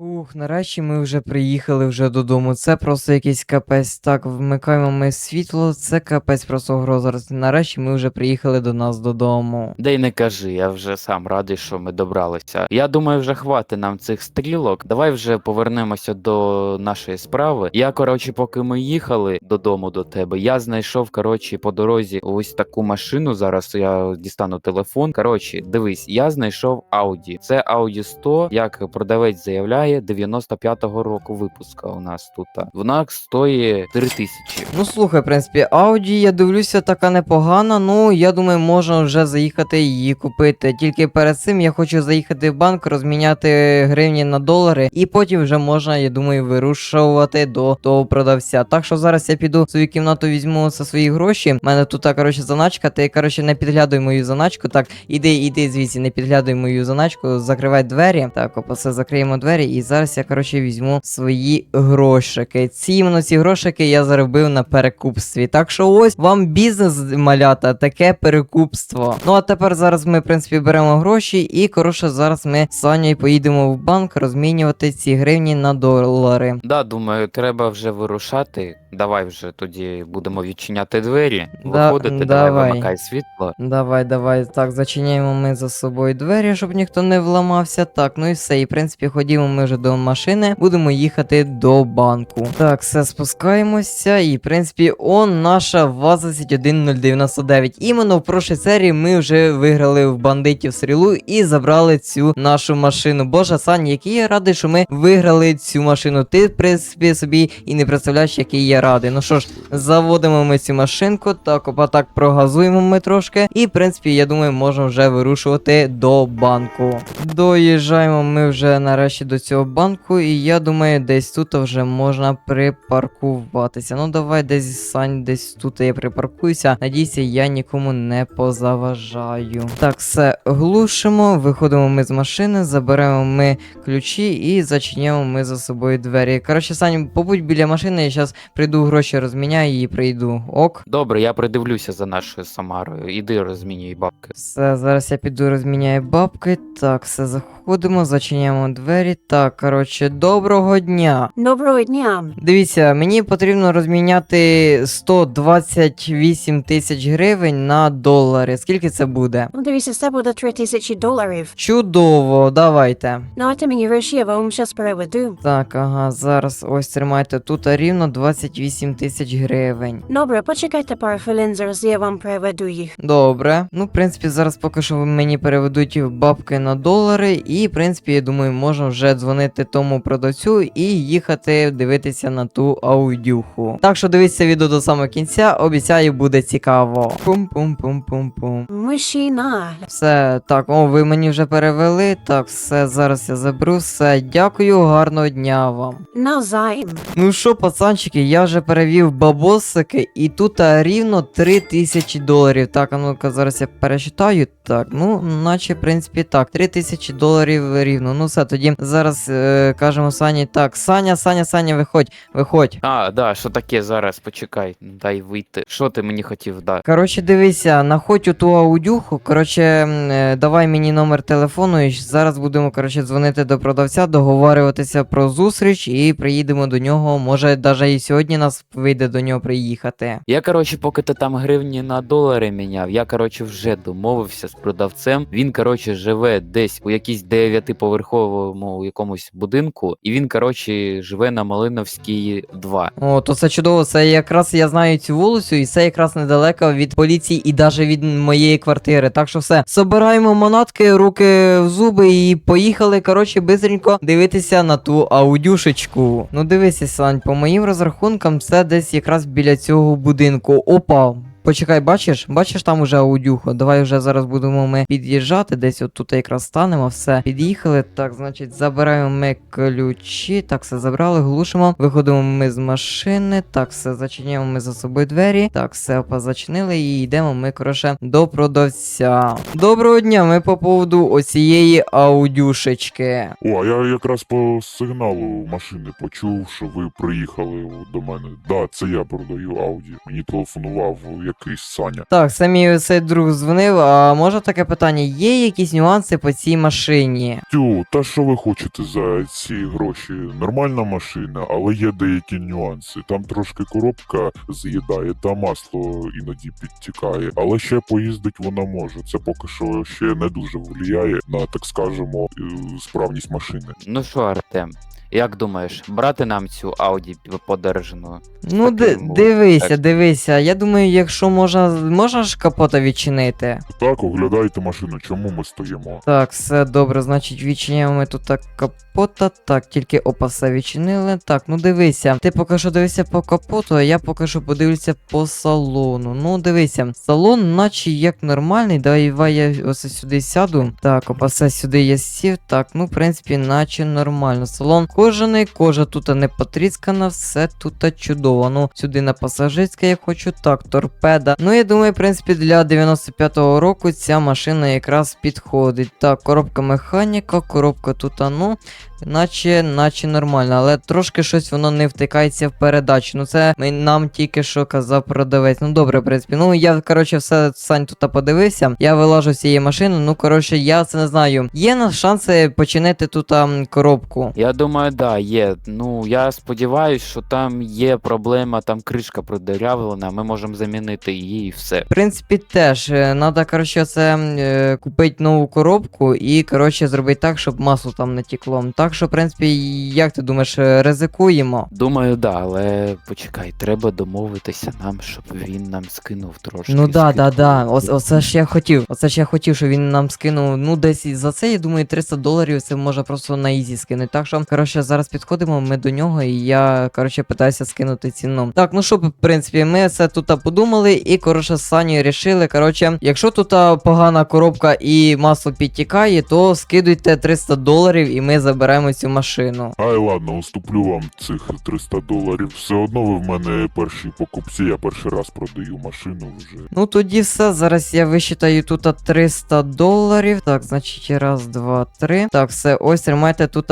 Ух, нарешті ми вже приїхали вже додому. Це просто якийсь капець. Так, вмикаємо ми світло, це капець просто гроза. Нарешті ми вже приїхали до нас додому. Да й не кажи, я вже сам радий, що ми добралися. Я думаю, вже хватить нам цих стрілок. Давай вже повернемося до нашої справи. Я, коротше, поки ми їхали додому до тебе, я знайшов, коротше, по дорозі ось таку машину. Зараз я дістану телефон. Коротше, дивись, я знайшов Audi. Це Audi 100, як продавець заявляє, 95-го року випуска у нас тут. Вона стоїть 3 тисячі. Ну слухай, в принципі, Audi, я дивлюся, така непогана. Ну, я думаю, можна вже заїхати її купити. Тільки перед цим я хочу заїхати в банк, розміняти гривні на долари, і потім вже можна, я думаю, вирушувати до того продавця. Так що зараз я піду в свою кімнату, візьму за свої гроші. У мене тут, коротше, заначка. Ти, коротше, не підглядуй мою заначку. Так, іди, іди звідси, не підглядуй мою заначку, закривай двері. Так, все закриємо двері. І зараз я, коротше, візьму свої грошики. Ці іменно ці грошики я заробив на перекупстві. Так що ось вам бізнес, малята, таке перекупство. Ну а тепер зараз ми, в принципі, беремо гроші, і коротше, зараз ми з Санєю поїдемо в банк розмінювати ці гривні на долари. Да, думаю, треба вже вирушати. Давай вже тоді будемо відчиняти двері, Да, виходити, давай давай. вимикай світло. Давай, давай. Так, зачиняємо ми за собою двері, щоб ніхто не вламався. Так, ну і все. І в принципі, ходімо ми вже до машини, будемо їхати до банку. Так, все спускаємося. І в принципі, он наша ВАЗ 21099. Іменно в прошлій серії ми вже виграли в бандитів стрілу і забрали цю нашу машину. Боже, Сань, який я радий, що ми виграли цю машину. Ти, в принципі, собі і не представляєш, який я радий. Ну що ж, заводимо ми цю машинку, так, опа, так прогазуємо ми трошки. І, в принципі, я думаю, можемо вже вирушувати до банку. Доїжджаємо ми вже нарешті до цього банку, і я думаю, десь тут вже можна припаркуватися. Ну, давай десь Сань, десь тут я припаркуюся. Надійся, я нікому не позаважаю. Так, все глушимо, виходимо ми з машини, заберемо ми ключі і зачиняємо ми за собою двері. Коротше, Сань, побудь біля машини, я зараз прийду гроші розміняю і прийду. Ок. Добре, я придивлюся за нашою Самарою. Іди розмінюй бабки. Все, зараз я піду розміняю бабки. Так, все заходимо, зачиняємо двері. Так, коротше, доброго дня. Доброго дня. Дивіться, мені потрібно розміняти 128 тисяч гривень на долари. Скільки це буде? Ну, дивіться, це буде 3 тисячі доларів. Чудово, давайте. Давайте мені гроші, я вам щас переведу. Так, ага, зараз ось тримайте тут рівно 28 тисяч гривень. Добре, почекайте пару хвилин, зараз я вам переведу їх. Добре. Ну, в принципі, зараз поки що мені переведуть бабки на долари, і, в принципі, я думаю, можна вже дзвонити тому продавцю і їхати дивитися на ту аудюху. Так що дивіться відео до самого кінця, обіцяю, буде цікаво. Пум-пум-пум-пум-пум. Мужчина. Все, так, о, ви мені вже перевели. Так, все, зараз я заберу все. Дякую, гарного дня вам. Навзаєм. Ну що, пацанчики, я вже перевів бабосики, і тут рівно 3 тисячі доларів. Так, а ну-ка, зараз я перечитаю. Так, ну, наче, в принципі, так. 3 тисячі доларів рівно. Ну все, тоді зараз е, кажемо Сані. Так, Саня, Саня, Саня, виходь, виходь. А, да, що таке зараз? Почекай, дай вийти. Що ти мені хотів дати? Коротше, дивися, находь у ту аудюху. Коротше, е, давай мені номер телефону, і зараз будемо, коротше, дзвонити до продавця, договарюватися про зустріч і приїдемо до нього. Може, навіть і сьогодні нас вийде до нього приїхати. Я, коротше, поки ти там гривні на долари міняв, я, коротше, вже домовився з продавцем. Він, коротше, живе десь у якійсь дев'ятиповерховому якомусь будинку, і він, коротше, живе на Малиновській 2. О, то це чудово. Це якраз я знаю цю вулицю, і це якраз недалеко від поліції і навіть від моєї квартири. Так що все, собираємо манатки, руки в зуби і поїхали, коротше, бистренько дивитися на ту аудюшечку. Ну дивися, Сань, по моїм розрахункам, це десь якраз біля цього будинку. Опа. Почекай, бачиш? Бачиш там уже аудюху. Давай вже зараз будемо ми під'їжджати. Десь от тут якраз станемо. Все. Під'їхали. Так, значить, забираємо ми ключі. Так, все забрали, глушимо. Виходимо ми з машини. Так, все, зачиняємо ми за собою двері. Так, все позачинили і йдемо ми, коротше, до продавця. Доброго дня, ми по поводу оцієї аудюшечки. О, а я якраз по сигналу машини почув, що ви приїхали до мене. Да, це я продаю Ауді. Мені телефонував якийсь Саня. Так, самі цей друг дзвонив, а може таке питання, є якісь нюанси по цій машині? Тю, та що ви хочете за ці гроші? Нормальна машина, але є деякі нюанси. Там трошки коробка з'їдає, та масло іноді підтікає. Але ще поїздить вона може. Це поки що ще не дуже впливає на, так скажемо, е, справність машини. Ну що, Артем, як думаєш, брати нам цю Ауді подержану? Ну, ди- таким, дивися, так. дивися. Я думаю, якщо можна, можна ж капота відчинити. Так, оглядайте машину, чому ми стоїмо? Так, все добре, значить, відчиняємо ми тут так капота. Так, тільки опа, все відчинили. Так, ну дивися. Ти поки що дивися по капоту, а я поки що подивлюся по салону. Ну, дивися, салон, наче як нормальний. Давай я ось сюди сяду. Так, опа, все сюди я сів. Так, ну, в принципі, наче нормально. Салон кожаний, кожа тут не потріскана, все тут чудово. Ну, сюди на пасажирське я хочу. Так, торпеда. Ну, я думаю, в принципі, для 95-го року ця машина якраз підходить. Так, коробка механіка, коробка тут, ну. Наче, наче нормально, але трошки щось воно не втикається в передачу. Ну це нам тільки що казав продавець. Ну добре, в принципі. Ну я, коротше, все Сань тут подивився. Я вилажу цієї машини. Ну, коротше, я це не знаю. Є на шанси починити тут коробку. Я думаю, да, є. Ну, я сподіваюся, що там є проблема, там кришка продерявлена, ми можемо замінити її і все. В принципі, теж надо, коротше, це е, купити нову коробку і, коротше, зробити так, щоб масло там не тікло. Так що, в принципі, як ти думаєш, е, ризикуємо? Думаю, да, але почекай, треба домовитися нам, щоб він нам скинув трошки. Ну да, да, скидку. да. Оце, оце ж я хотів. Оце ж я хотів, щоб він нам скинув. Ну, десь за це, я думаю, 300 доларів це може просто на ізі скинути. Так що, коротше, зараз підходимо ми до нього, і я, коротше, питаюся скинути ціну. Так, ну що, в принципі, ми це тут подумали, і коротше, з Санєю рішили. Коротше, якщо тут погана коробка і масло підтікає, то скидуйте 300 доларів і ми заберемо цю машину. Ай, ладно, уступлю вам цих 300 доларів. Все одно ви в мене перші покупці, я перший раз продаю машину вже. Ну тоді все. Зараз я висчитаю тут 300 доларів. Так, значить, раз, два, три. Так, все, ось тримайте тут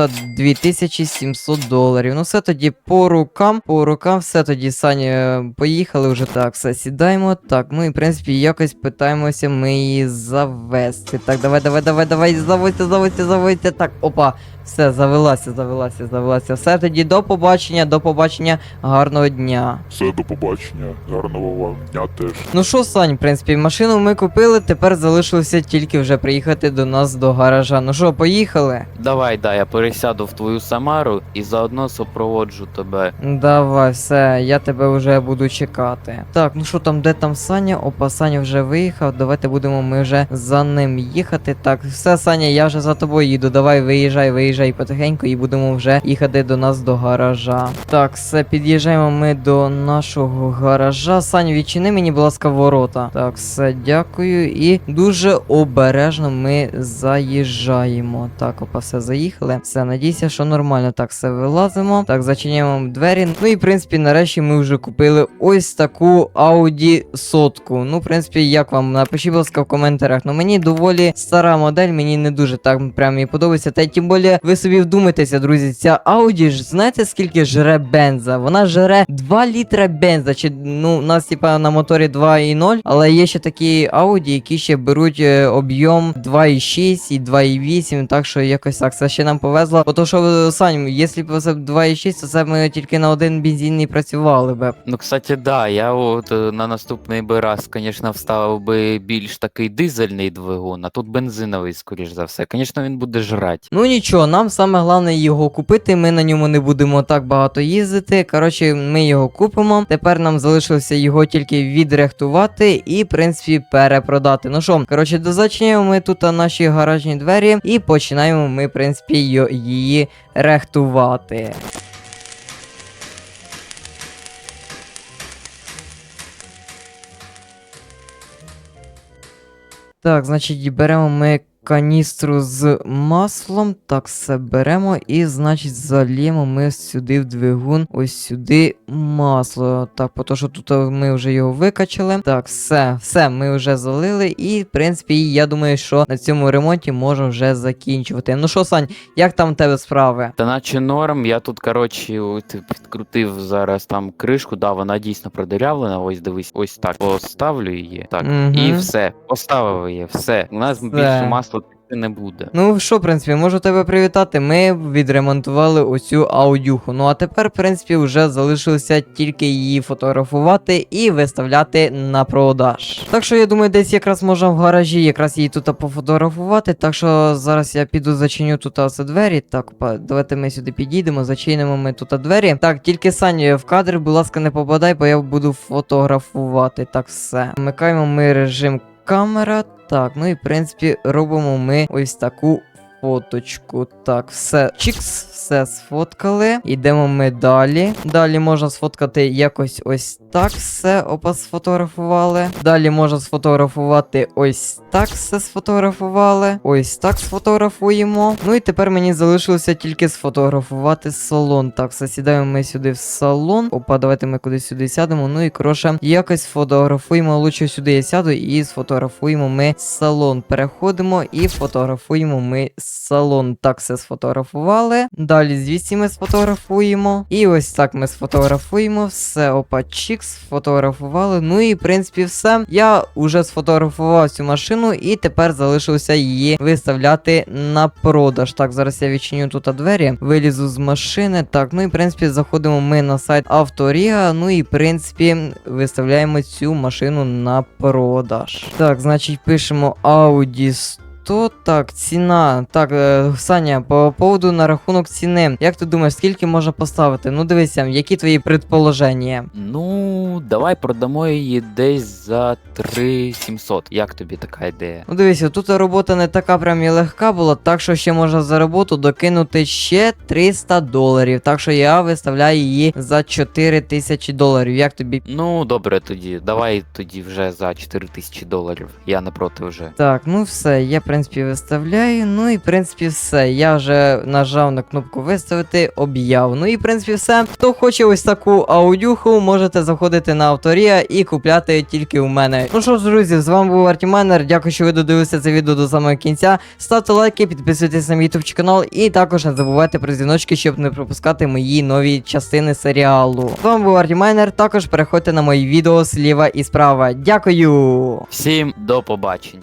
2700 доларів. Ну все тоді по рукам, по рукам, все тоді, Сані, е, поїхали вже. Так, все, сідаємо. Так, ну і в принципі якось питаємося ми її завести. Так, давай, давай, давай, давай, заводьте, заводьте, заводьте. Так, опа. Все, завелася, завелася, завелася. Все тоді до побачення, до побачення, гарного дня. Все, до побачення. Гарного вам дня теж. Ну що, Сань, в принципі, машину ми купили, тепер залишилося тільки вже приїхати до нас до гаража. Ну що, поїхали? Давай, да, я пересяду в твою Самару і заодно супроводжу тебе. Давай, все, я тебе вже буду чекати. Так, ну що там, де там Саня? Опа, Саня вже виїхав. Давайте будемо ми вже за ним їхати. Так, все, Саня, я вже за тобою їду. Давай, виїжджай, виїжджай потихеньку і будемо вже їхати до нас до гаража. Так, все, під'їжджаємо ми до нашого гаража. Саня, відчини мені, будь ласка, ворота. Так, все, дякую. І дуже обережно ми заїжджаємо. Так, опа, все, заїхали. Все, надійся, що нормально. Так, все вилазимо. Так, зачиняємо двері. Ну і в принципі, нарешті ми вже купили ось таку Audi сотку. Ну, в принципі, як вам? Напишіть, будь ласка, в коментарях. Ну мені доволі стара модель, мені не дуже так прям і подобається. Та й тим більше, ви собі вдумайтеся, друзі, ця Audi ж знаєте скільки жре бенза? Вона жре 2 літра бенза. Чи ну у нас типа на моторі 2,0, але є ще такі Audi, які ще беруть е, об'єм 2,6 і 2,8. Так що якось так. Це ще нам повезло. Бо то, що е, Сань, якщо б це 2,6, то це ми тільки на один бензин не працювали б. Ну, кстати, да, я от е, на наступний би раз, звісно, вставив би більш такий дизельний двигун, а тут бензиновий, скоріш за все. Звісно, він буде жрати. Ну нічого, нам саме головне його купити. Ми на ньому не будемо так багато їздити. Коротше, ми його купимо. Тепер нам залишилося його тільки відрехтувати і, в принципі, перепродати. Ну що, коротше, дозачиняємо ми тут наші гаражні двері і починаємо ми, в принципі, йо- її рехтувати. Так, значить, беремо ми каністру з маслом. Так, все беремо і, значить, залємо ми сюди в двигун, ось сюди масло. Так, по то, що тут е, ми вже його викачали. Так, все, все, ми вже залили. І, в принципі, я думаю, що на цьому ремонті можна вже закінчувати. Ну що, Сань, як там в тебе справи? Та наче норм, я тут, коротше, підкрутив зараз там кришку, да, вона дійсно продирявлена. Ось дивись, ось так. Поставлю її. Так. І все. Поставив її, все. У нас Все. більше масла текти не буде. Ну що, в принципі, можу тебе привітати. Ми відремонтували оцю аудюху. Ну а тепер, в принципі, вже залишилося тільки її фотографувати і виставляти на продаж. Так що я думаю, десь якраз можна в гаражі якраз її тут пофотографувати. Так що зараз я піду зачиню тут все двері. Так, давайте ми сюди підійдемо, зачинимо ми тут двері. Так, тільки Саню в кадр, будь ласка, не попадай, бо я буду фотографувати. Так, все. Вмикаємо ми режим камера. Так, ну і в принципі робимо ми ось таку фоточку. Так, все. Чікс, все сфоткали. Йдемо ми далі. Далі можна сфоткати якось ось так. Все опа сфотографували. Далі можна сфотографувати ось так. Все сфотографували. Ось так сфотографуємо. Ну і тепер мені залишилося тільки сфотографувати салон. Так, все сідаємо ми сюди в салон. Опа, давайте ми кудись сюди сядемо. Ну і коротше, якось фотографуємо. Лучше сюди я сяду і сфотографуємо ми салон. Переходимо і фотографуємо ми салон. Так, все сфотографували. Далі звідси ми сфотографуємо. І ось так ми сфотографуємо. Все, опа, чікс, сфотографували. Ну і в принципі все. Я вже сфотографував цю машину, і тепер залишилося її виставляти на продаж. Так, зараз я відчиню тут двері, вилізу з машини. Так, ну і в принципі заходимо ми на сайт Авторіга. Ну і в принципі виставляємо цю машину на продаж. Так, значить, пишемо Audi 100. Так, ціна. Так, е, Саня, по поводу на рахунок ціни. Як ти думаєш, скільки можна поставити? Ну дивися, які твої предположення? Ну, давай продамо її десь за 3700. Як тобі така ідея? Ну дивися, тут робота не така прям і легка була, так що ще можна за роботу докинути ще 300 доларів. Так що я виставляю її за 4000 доларів. Як тобі? Ну, добре тоді. Давай тоді вже за 4000 доларів. Я не проти вже. Так, ну все, я в принципі виставляю. Ну і в принципі все. Я вже нажав на кнопку виставити, об'яв. Ну і в принципі все. Хто хоче ось таку аудюху, можете заходити на авторія і купляти тільки у мене. Ну що ж, друзі, з вами був Артімайнер. Дякую, що ви додивилися це відео до самого кінця. Ставте лайки, підписуйтесь на мій YouTube канал і також не забувайте про дзвіночки, щоб не пропускати мої нові частини серіалу. З вами був Артімайнер. Також переходьте на мої відео зліва і справа. Дякую! Всім до побачення.